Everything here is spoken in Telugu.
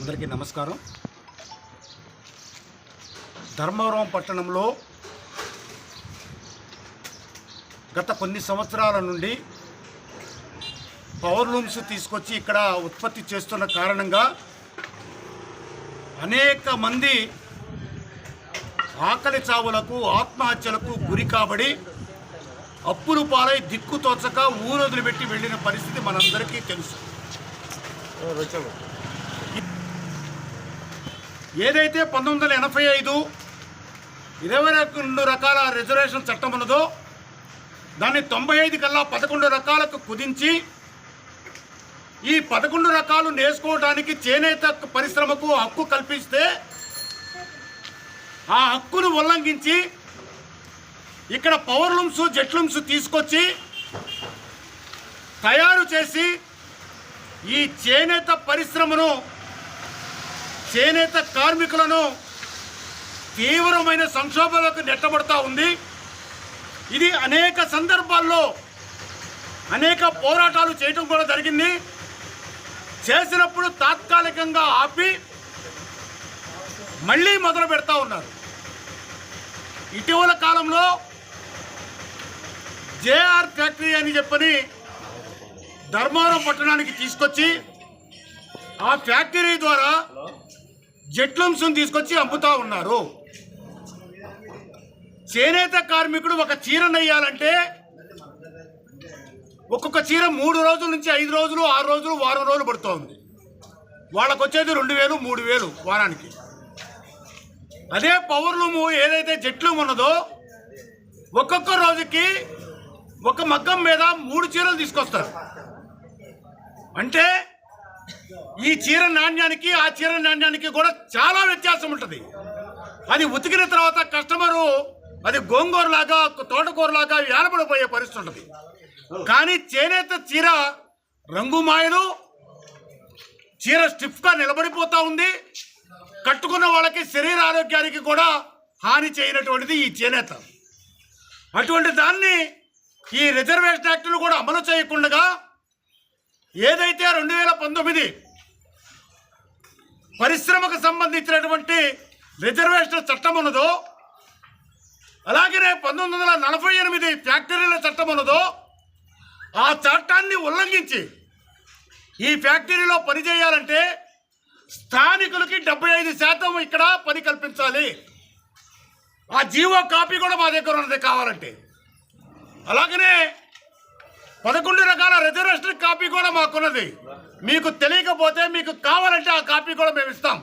అందరికీ నమస్కారం. ధర్మవరం పట్టణంలో గత కొన్ని సంవత్సరాల నుండి పవర్ లూమ్స్ తీసుకొచ్చి ఇక్కడ ఉత్పత్తి చేస్తున్న కారణంగా అనేక మంది ఆకలి చావులకు ఆత్మహత్యలకు గురి కాబడి అప్పులు పాలై దిక్కు తోచక ఊరు వదిలిపెట్టి వెళ్ళిన పరిస్థితి మనందరికీ తెలుసు. ఏదైతే పంతొమ్మిది వందల ఎనభై ఐదు ఇరవై రెండు రకాల రిజర్వేషన్ చట్టం ఉన్నదో దాన్ని తొంభై ఐదు కల్లా పదకొండు రకాలకు కుదించి ఈ పదకొండు రకాలు నేర్చుకోవడానికి చేనేత పరిశ్రమకు హక్కు కల్పిస్తే ఆ హక్కును ఉల్లంఘించి ఇక్కడ పవర్ లూమ్స్ తీసుకొచ్చి తయారు చేసి ఈ చేనేత పరిశ్రమను చేనేత కార్మికులను తీవ్రమైన సంక్షోభాలకు నెట్టబడతా ఉంది. ఇది అనేక సందర్భాల్లో అనేక పోరాటాలు చేయటం కూడా జరిగింది. చేసినప్పుడు తాత్కాలికంగా ఆపి మళ్ళీ మొదలు పెడతా ఉన్నారు. ఇటీవల కాలంలో జేఆర్ ఫ్యాక్టరీ అని చెప్పని ధర్మవరం పట్టణానికి తీసుకొచ్చి ఆ ఫ్యాక్టరీ ద్వారా జెట్లంశం తీసుకొచ్చి అమ్ముతా ఉన్నారు. చేనేత కార్మికుడు ఒక చీర నెయ్యాలంటే ఒక్కొక్క చీర మూడు రోజుల నుంచి ఐదు రోజులు ఆరు రోజులు వారం రోజులు పడుతోంది. వాళ్ళకు వచ్చేది రెండు వేలు మూడు వేలు వారానికి. అదే పవర్ ఏదైతే జట్లు ఉన్నదో ఒక్కొక్క రోజుకి ఒక మగ్గం మీద మూడు చీరలు తీసుకొస్తారు. అంటే ఈ చీర నాణ్యానికి ఆ చీర నాణ్యానికి కూడా చాలా వ్యత్యాసం ఉంటుంది. అది ఉతికిన తర్వాత కస్టమరు అది గోంగూరలాగా తోటకూరలాగా ఏలబడిపోయే పరిస్థితి ఉంటుంది. కానీ చేనేత చీర రంగు మాయలు చీర స్టిఫ్గా నిలబడిపోతూ ఉంది. కట్టుకున్న వాళ్ళకి శరీర ఆరోగ్యానికి కూడా హాని చేయనటువంటిది ఈ చేనేత. అటువంటి దాన్ని ఈ రిజర్వేషన్ యాక్టులు కూడా అమలు చేయకుండా ఏదైతే రెండు వేల పంతొమ్మిది పరిశ్రమకు సంబంధించినటువంటి రిజర్వేషన్ చట్టం ఉన్నదో అలాగనే పంతొమ్మిది వందల నలభై ఎనిమిది ఫ్యాక్టరీల చట్టం ఉన్నదో ఆ చట్టాన్ని ఉల్లంఘించి ఈ ఫ్యాక్టరీలో పనిచేయాలంటే స్థానికులకి డెబ్బై ఐదు శాతం ఇక్కడ పని కల్పించాలి. ఆ జీవో కాపీ కూడా మా దగ్గర ఉన్నది కావాలంటే. అలాగనే పదకొండు రకాల రిజర్వేషన్ కాపీ కూడా మాకున్నది. మీకు తెలియకపోతే మీకు కావాలంటే ఆ కాపీ కూడా మేము ఇస్తాం.